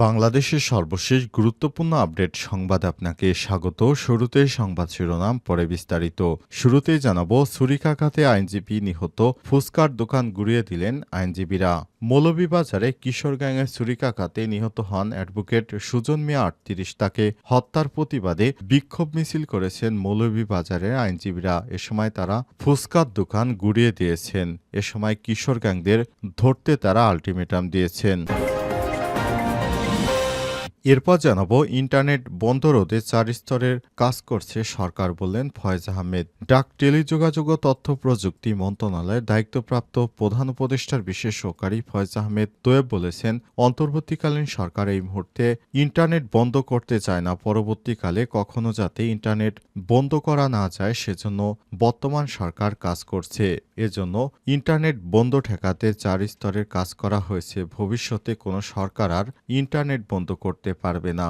বাংলাদেশের সর্বশেষ গুরুত্বপূর্ণ আপডেট সংবাদ আপনাকে স্বাগত। শুরুতেই সংবাদ শিরোনাম, পরে বিস্তারিত। শুরুতেই জানাব, ছুরিকাঘাতে আইনজীবী নিহত ফুসকার দোকান গুড়িয়ে দিলেন আইনজীবীরা। মৌলভীবাজারে গ্যাংয়ের ছুরিকাঘাতে নিহত হন অ্যাডভোকেট সুজন মিয়া আটত্রিশ। তাকে হত্যার প্রতিবাদে বিক্ষোভ মিছিল করেছেন মৌলভীবাজারের আইনজীবীরা। এ সময় তারা ফুসকার দোকান গুড়িয়ে দিয়েছেন। এ সময় কিশোর গ্যাংদের ধরতে তারা আলটিমেটাম দিয়েছেন। এরপর জানাব, ইন্টারনেট বন্ধ রোধে চার স্তরের কাজ করছে সরকার বললেন ফয়েজ আহমেদ। ডাক, টেলিযোগাযোগ ও তথ্য প্রযুক্তি মন্ত্রণালয়ের দায়িত্বপ্রাপ্ত প্রধান উপদেষ্টার বিশেষ সহকারী ফয়েজ আহমেদ তোয়েব বলেছেন, অন্তর্বর্তীকালীন সরকার এই মুহূর্তে ইন্টারনেট বন্ধ করতে চায় না। পরবর্তীকালে কখনো যাতে ইন্টারনেট বন্ধ করা না যায়, সেজন্য বর্তমান সরকার কাজ করছে। এজন্য ইন্টারনেট বন্ধ ঠেকাতে চার স্তরের কাজ করা হয়েছে। ভবিষ্যতে কোনো সরকার আর ইন্টারনেট বন্ধ করতে পারবে না।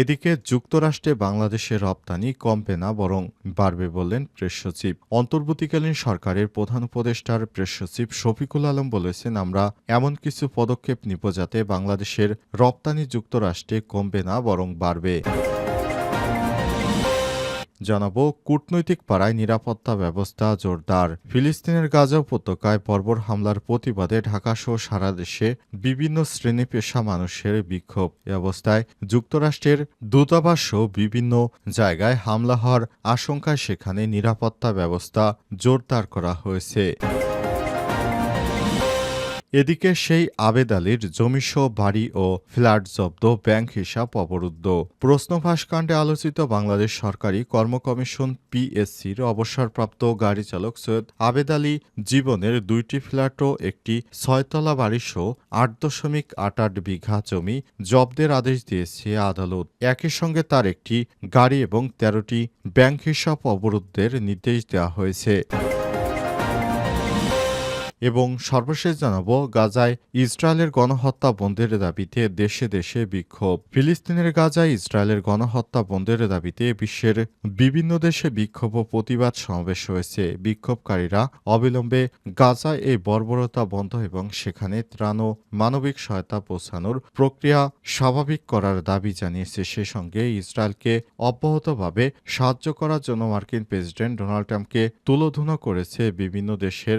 এদিকে যুক্তরাষ্ট্রে বাংলাদেশের রপ্তানি কমবে না বরং বাড়বে বললেন প্রেস সচিব। অন্তর্বর্তীকালীন সরকারের প্রধান উপদেষ্টার প্রেস সচিব শফিকুল আলম বলেছেন, আমরা এমন কিছু পদক্ষেপ নিব যাতে বাংলাদেশের রপ্তানি যুক্তরাষ্ট্রে কমবে না বরং বাড়বে। জানাব, কূটনৈতিক পাড়ায় নিরাপত্তা ব্যবস্থা জোরদার। ফিলিস্তিনের গাজা উপত্যকায় পর্বর হামলার প্রতিবাদে ঢাকাসহ সারা দেশে বিভিন্ন শ্রেণি পেশা মানুষের বিক্ষোভ। এ অবস্থায় যুক্তরাষ্ট্রের দূতাবাস সহ বিভিন্ন জায়গায় হামলা হওয়ার আশঙ্কায় সেখানে নিরাপত্তা ব্যবস্থা জোরদার করা হয়েছে। এদিকে সেই আবেদ আলীর জমিসহ বাড়ি ও ফ্ল্যাট জব্দ, ব্যাংক হিসাব অবরুদ্ধ। প্রশ্নভাস কাণ্ডে আলোচিত বাংলাদেশ সরকারি কর্ম কমিশন পিএসসির অবসরপ্রাপ্ত গাড়ি চালক সৈয়দ আবেদ আলী জীবনের দুইটি ফ্ল্যাট ও একটি ছয়তলা বাড়িসহ আট দশমিক আট আট বিঘা জমি জব্দের আদেশ দিয়েছে আদালত। একই সঙ্গে তার একটি গাড়ি এবং তেরোটি ব্যাংক হিসাব অবরুদ্ধের নির্দেশ দেওয়া হয়েছে। এবং সর্বশেষ জানাব, গাজায় ইসরায়েলের গণহত্যা বন্ধের দাবিতে দেশে দেশে বিক্ষোভ। ফিলিস্তিনের গাজায় ইসরায়েলের গণহত্যা বন্ধের দাবিতে বিশ্বের বিভিন্ন দেশে বিক্ষোভ ও প্রতিবাদ সমাবেশ হয়েছে। বিক্ষোভকারীরা অবিলম্বে গাজায় এই বর্বরতা বন্ধ এবং সেখানে ত্রাণ ও মানবিক সহায়তা পৌঁছানোর প্রক্রিয়া স্বাভাবিক করার দাবি জানিয়েছে। সে সঙ্গে ইসরায়েলকে অব্যাহতভাবে সাহায্য করার জন্য মার্কিন প্রেসিডেন্ট ডোনাল্ড ট্রাম্পকে তুলোধুনো করেছে বিভিন্ন দেশের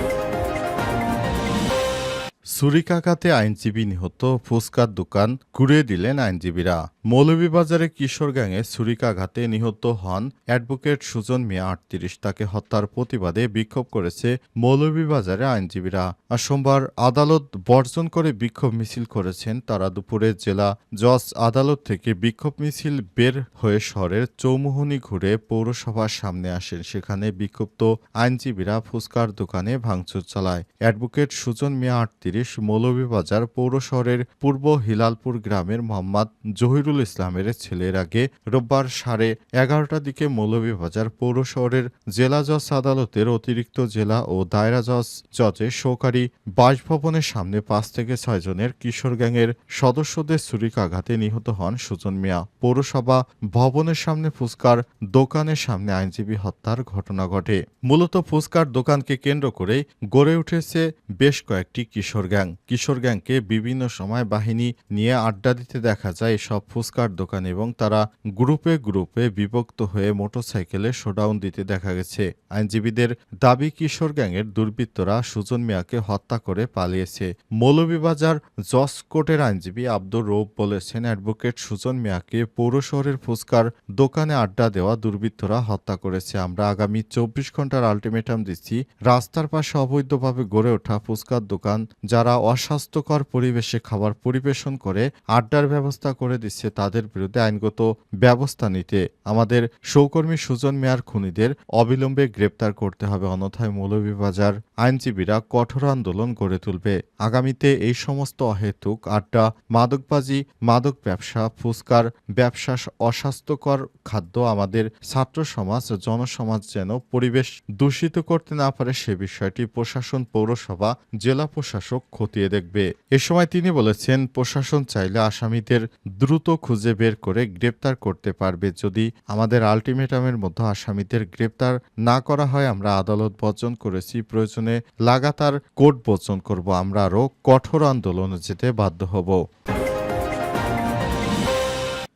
ছুরিকাঘাতে আইনজীবী নিহত ফুসকার দোকান ঘুরিয়ে দিলেন আইনজীবীরা। মৌলভীবাজারে কিশোর গ্যাংয়ে ছুরিকাঘাতে নিহত হন অ্যাডভোকেট সুজন মিয়া, আটত্রিশ। তাকে হত্যার প্রতিবাদে বিক্ষোভ করেছে মৌলভীবাজারে আইনজীবীরা। আর সোমবার আদালত বর্জন করে বিক্ষোভ মিছিল করেছেন তারা দুপুরে জেলা জজ আদালত থেকে বিক্ষোভ মিছিল বের হয়ে শহরের চৌমুহনী ঘুরে পৌরসভার সামনে আসেন। সেখানে বিক্ষুব্ধ আইনজীবীরা ফুসকার দোকানে ভাঙচুর চালায়। অ্যাডভোকেট সুজন মিয়া, আটত্রিশ, মৌলভীবাজার পৌর শহরের পূর্ব হিলালপুর গ্রামের মোহাম্মদ জহিরুল ইসলামের ছেলের আগে রোববার সাড়ে এগারোটার দিকে মৌলভীবাজার পৌর শহরের জেলা জজ আদালতের অতিরিক্ত জেলা ও দায়রা জজ জজের সহকারী বাসভবনের সামনে পাঁচ থেকে ছয় জনের কিশোর গ্যাংয়ের সদস্যদের ছুরিকাঘাতে নিহত হন সুজন মিয়া। পৌরসভা ভবনের সামনে ফুসকার দোকানের সামনে আইনজীবী হত্যার ঘটনা ঘটে। মূলত ফুসকার দোকানকে কেন্দ্র করে গড়ে উঠেছে বেশ কয়েকটি কিশোর গ্যাং। কিশোর গ্যাংকে বিভিন্ন সময় বাহিনী নিয়ে আড্ডা দিতে দেখা যায় এসব ফুসকার দোকান এবং তারা গ্রুপে গ্রুপে বিভক্ত হয়ে মোটরসাইকেলে শোডাউন দিতে দেখা গেছে। আইনজীবীদের দাবি, কিশোর গ্যাংয়ের দুর্বৃত্তরা সুজন মিয়াকে হত্যা করে পালিয়েছে। মৌলভীবাজার জজ কোর্টের আইনজীবী আব্দুর রৌফ বলেছেন, অ্যাডভোকেট সুজন মিয়াকে পৌর শহরের ফুসকার দোকানে আড্ডা দেওয়া দুর্বৃত্তরা হত্যা করেছে। আমরা আগামী চব্বিশ ঘণ্টার আলটিমেটাম দিচ্ছি, রাস্তার পাশে অবৈধভাবে গড়ে ওঠা ফুসকার দোকান যারা অস্বাস্থ্যকর পরিবেশে খাবার পরিবেশন করে, আড্ডার ব্যবস্থা করে দিচ্ছে তাদের বিরুদ্ধে আইনগত ব্যবস্থা নিতে আমাদের সহকর্মী সুজন মিয়ার খুনিদের অবিলম্বে গ্রেপ্তার করতে হবে। অন্যথায় মৌলভীবাজার আইনজীবীরা কঠোর আন্দোলন গড়ে তুলবে। আগামীতে এই সমস্ত অহেতুক আড্ডা, মাদকবাজি, মাদক ব্যবসা, ফুসকার ব্যবসা, অস্বাস্থ্যকর খাদ্য আমাদের ছাত্র সমাজ জনসমাজ যেন পরিবেশ দূষিত করতে না পারে, সে বিষয়টি প্রশাসন, পৌরসভা, জেলা প্রশাসক খতিয়ে দেখবে। এ সময় তিনি বলেছেন, প্রশাসন চাইলে আসামিদের দ্রুত খুঁজে বের করে গ্রেপ্তার করতে পারবে যদি আমাদের আলটিমেটামের মধ্যে আসামিদের গ্রেপ্তার না করা হয়, আমরা আদালত বর্জন করেছি, প্রয়োজনে লাগাতার কোর্ট বর্জন করব, আমরা আরও কঠোর আন্দোলনে যেতে বাধ্য হব।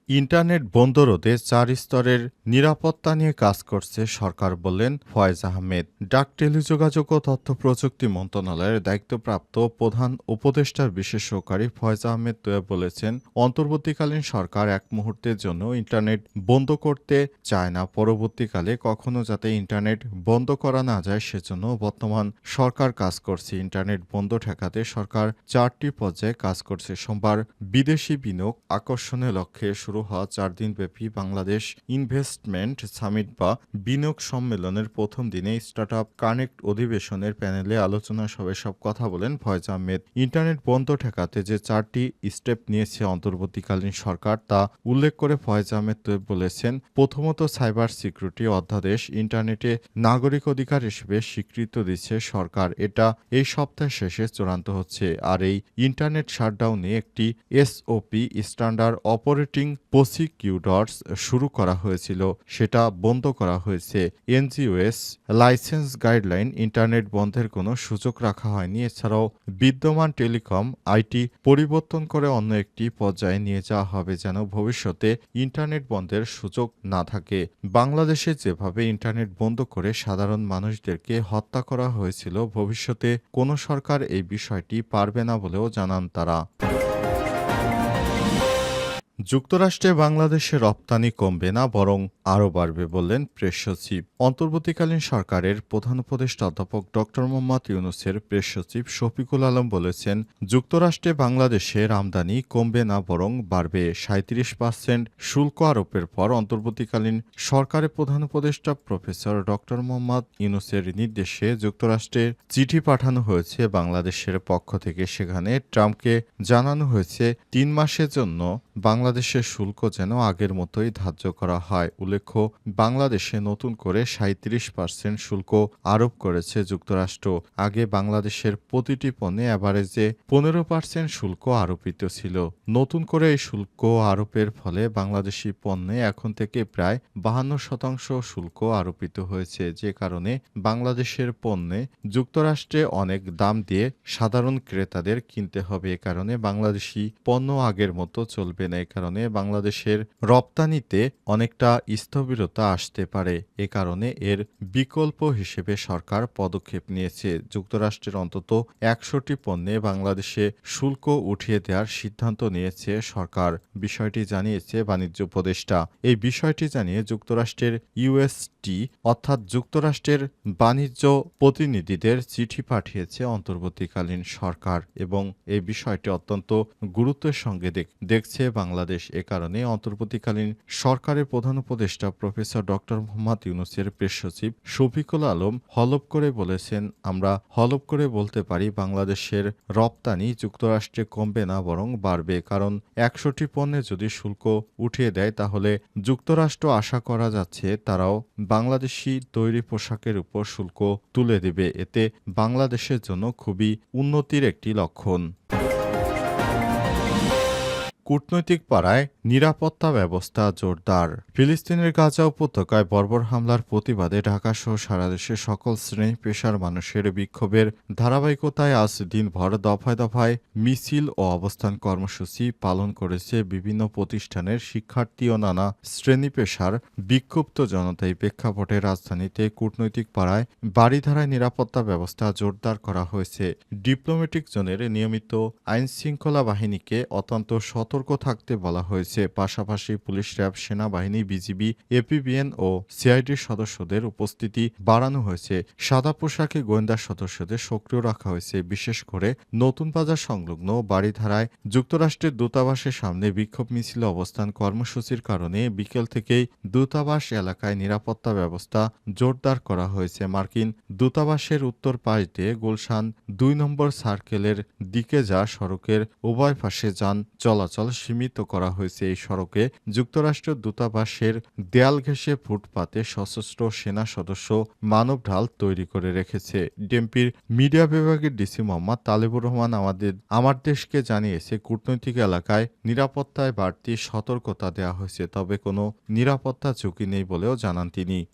ইন্টারনেট বন্ধ রোধে চার স্তরের নিরাপত্তা নিয়ে কাজ করছে সরকার বললেন ফয়েজ আহমেদ। ডাক টেলিযোগাযোগ ও তথ্য প্রযুক্তি মন্ত্রণালয়ের দায়িত্বপ্রাপ্ত প্রধান উপদেষ্টার বিশেষ সহকারী ফয়েজ আহমেদ তোয়া বলেছেন, অন্তর্বর্তীকালীন সরকার এক মুহূর্তের জন্য ইন্টারনেট বন্ধ করতে চায় না। পরবর্তীকালে কখনো যাতে ইন্টারনেট বন্ধ করা না যায়, সেজন্য বর্তমান সরকার কাজ করছে। ইন্টারনেট বন্ধ ঠেকাতে সরকার চারটি পর্যায়ে কাজ করছে। সোমবার বিদেশি বিনিয়োগ আকর্ষণের লক্ষ্যে শুরু হওয়া চার দিনব্যাপী বাংলাদেশ ইনভেস্টমেন্ট সামিট বা বিনিয়োগ সম্মেলনের প্রথম দিনে স্টার্ট আপ কানেক্ট অধিবেশনের প্যানেলে আলোচনা সভায় সব কথা বলেন ফয়েজ আহমেদ। ইন্টারনেট বন্ধ ঠেকাতে যে চারটি স্টেপ নিয়েছে অন্তর্বর্তীকালীন সরকার তা উল্লেখ করে ফয়েজ আহমেদ বলেছেন, প্রথমত সাইবার সিকিউরিটি অধ্যাদেশ ইন্টারনেটে নাগরিক অধিকার হিসেবে স্বীকৃত দিচ্ছে সরকার। এটা এই সপ্তাহ শেষে চূড়ান্ত হচ্ছে। আর এই ইন্টারনেট শাটডাউনে একটি এসওপি, স্ট্যান্ডার্ড অপারেটিং প্রসিকিউটরস শুরু করা হয়েছিল। সেটা বন্ধ করা হয়েছে। এনজিওএস লাইসেন্স গাইডলাইন ইন্টারনেট বন্ধের কোনো সুযোগ রাখা হয়নি। এছাড়াও বিদ্যমান টেলিকম আইটি পরিবর্তন করে অন্য একটি পর্যায়ে নিয়ে যাওয়া হবে যেন ভবিষ্যতে ইন্টারনেট বন্ধের সুযোগ না থাকে। বাংলাদেশে যেভাবে ইন্টারনেট বন্ধ করে সাধারণ মানুষদেরকে হত্যা করা হয়েছিল, ভবিষ্যতে কোনো সরকার এই বিষয়টি পারবে না বলেও জানান তারা। যুক্তরাষ্ট্রে বাংলাদেশের রপ্তানি কমবে না, বরং আরও বাড়বে বললেন প্রেস সচিব। অন্তর্বর্তীকালীন সরকারের প্রধান উপদেষ্টা অধ্যাপক ড মোহাম্মদ ইউনুসের প্রেস সচিব শফিকুল আলম বলেছেন, যুক্তরাষ্ট্রে বাংলাদেশের আমদানি কমবে না, বরং বাড়বে সাঁত্রিশ পার্সেন্ট শুল্ক আরোপের পর অন্তর্বর্তীকালীন সরকারের প্রধান উপদেষ্টা প্রফেসর ড মোহাম্মদ ইউনুসের নির্দেশে যুক্তরাষ্ট্রে চিঠি পাঠানো হয়েছে বাংলাদেশের পক্ষ থেকে। সেখানে ট্রাম্পকে জানানো হয়েছে, তিন মাসের জন্য বাংলাদেশের শুল্ক যেন আগের মতোই ধার্য করা হয়। উল্লেখ্য, বাংলাদেশে নতুন করে সাঁত্রিশ পার্সেন্ট শুল্ক আরোপ করেছে যুক্তরাষ্ট্র। আগে বাংলাদেশের প্রতিটি পণ্যে অ্যাভারেজে পনেরো পার্সেন্ট শুল্ক আরোপিত ছিল। নতুন করে এই শুল্ক আরোপের ফলে বাংলাদেশি পণ্যে এখন থেকে প্রায় বাহান্ন শতাংশ শুল্ক আরোপিত হয়েছে। যে কারণে বাংলাদেশের পণ্যে যুক্তরাষ্ট্রে অনেক দাম দিয়ে সাধারণ ক্রেতাদের কিনতে হবে। এ কারণে বাংলাদেশি পণ্য আগের মতো চলবে না। কারণে বাংলাদেশের রপ্তানিতে অনেকটা স্থবিরতা আসতে পারে। এ কারণে এর বিকল্প হিসেবে সরকার পদক্ষেপ নিয়েছে। যুক্তরাষ্ট্রের অন্তত একশোটি পণ্যে বাংলাদেশে শুল্ক উঠিয়ে দেওয়ার সিদ্ধান্ত নিয়েছে সরকার। বিষয়টি জানিয়েছে বাণিজ্য উপদেষ্টা। এই বিষয়টি জানিয়ে যুক্তরাষ্ট্রের ইউএসটি অর্থাৎ যুক্তরাষ্ট্রের বাণিজ্য প্রতিনিধিদের চিঠি পাঠিয়েছে অন্তর্বর্তীকালীন সরকার এবং এই বিষয়টি অত্যন্ত গুরুত্বের সঙ্গে দেখছে বাংলাদেশ এ কারণে অন্তর্বর্তীকালীন সরকারের প্রধান উপদেষ্টা প্রফেসর ডক্টর মোহাম্মদ ইউনুসের প্রেস সচিব শফিকুল আলম হলপ করে বলেছেন, আমরা হলপ করে বলতে পারি বাংলাদেশের রপ্তানি যুক্তরাষ্ট্রে কমবে না বরং বাড়বে। কারণ একশোটি পণ্যে যদি শুল্ক উঠিয়ে দেয়, তাহলে যুক্তরাষ্ট্র আশা করা যাচ্ছে তারাও বাংলাদেশি তৈরি পোশাকের উপর শুল্ক তুলে দেবে। এতে বাংলাদেশের জন্য খুবই উন্নতির একটি লক্ষণ। কূটনৈতিক পাড়ায় নিরাপত্তা ব্যবস্থা জোরদার। ফিলিস্তিনের গাজা উপত্যকায় বর্বর হামলার প্রতিবাদে ঢাকাসহ সারা দেশে সকল শ্রেণি পেশার মানুষের বিক্ষোভের ধারাবাহিকতায় আজ দিনভর দফায় দফায় মিছিল ও অবস্থান কর্মসূচি পালন করেছে বিভিন্ন প্রতিষ্ঠানের শিক্ষার্থী ও নানা শ্রেণি পেশার বিক্ষুব্ধ জনতাই প্রেক্ষাপটে রাজধানীতে কূটনৈতিক পাড়ায় বাড়িধারায় নিরাপত্তা ব্যবস্থা জোরদার করা হয়েছে। ডিপ্লোমেটিক জোনের নিয়মিত আইনশৃঙ্খলা বাহিনীকে অত্যন্ত সতর্ক সতর্ক থাকতে বলা হয়েছে। পাশাপাশি পুলিশ র্যাব, সেনাবাহিনী, বিজিবি, এপিবিএন ও সিআইডির সদস্যদের উপস্থিতি বাড়ানো হয়েছে। সাদা পোশাকে গোয়েন্দা সদস্যদের সক্রিয় রাখা হয়েছে। বিশেষ করে নতুন বাজার সংলগ্ন বাড়িধারায় যুক্তরাষ্ট্রের দূতাবাসের সামনে বিক্ষোভ মিছিলে অবস্থান কর্মসূচির কারণে বিকেল থেকেই দূতাবাস এলাকায় নিরাপত্তা ব্যবস্থা জোরদার করা হয়েছে। মার্কিন দূতাবাসের উত্তর পাশ দিয়ে গুলশান দুই নম্বর সার্কেলের দিকে যা সড়কের উভয় পাশে যান চলাচল সীমিত করা হয়েছে এই সড়কে। যুক্তরাষ্ট্রের দূতাবাসের দেয়াল ঘেঁষে ফুটপাতে সশস্ত্র সেনা সদস্য মানব ঢাল তৈরি করে রেখেছে। ডিএমপির মিডিয়া বিভাগের ডিসি মোহাম্মদ তালেবুর রহমান আমাদের, আমার দেশকে জানিয়েছে, কূটনৈতিক এলাকায় নিরাপত্তায় বাড়তি সতর্কতা দেওয়া হয়েছে, তবে কোনো নিরাপত্তা ঝুঁকি নেই বলেও জানান তিনি।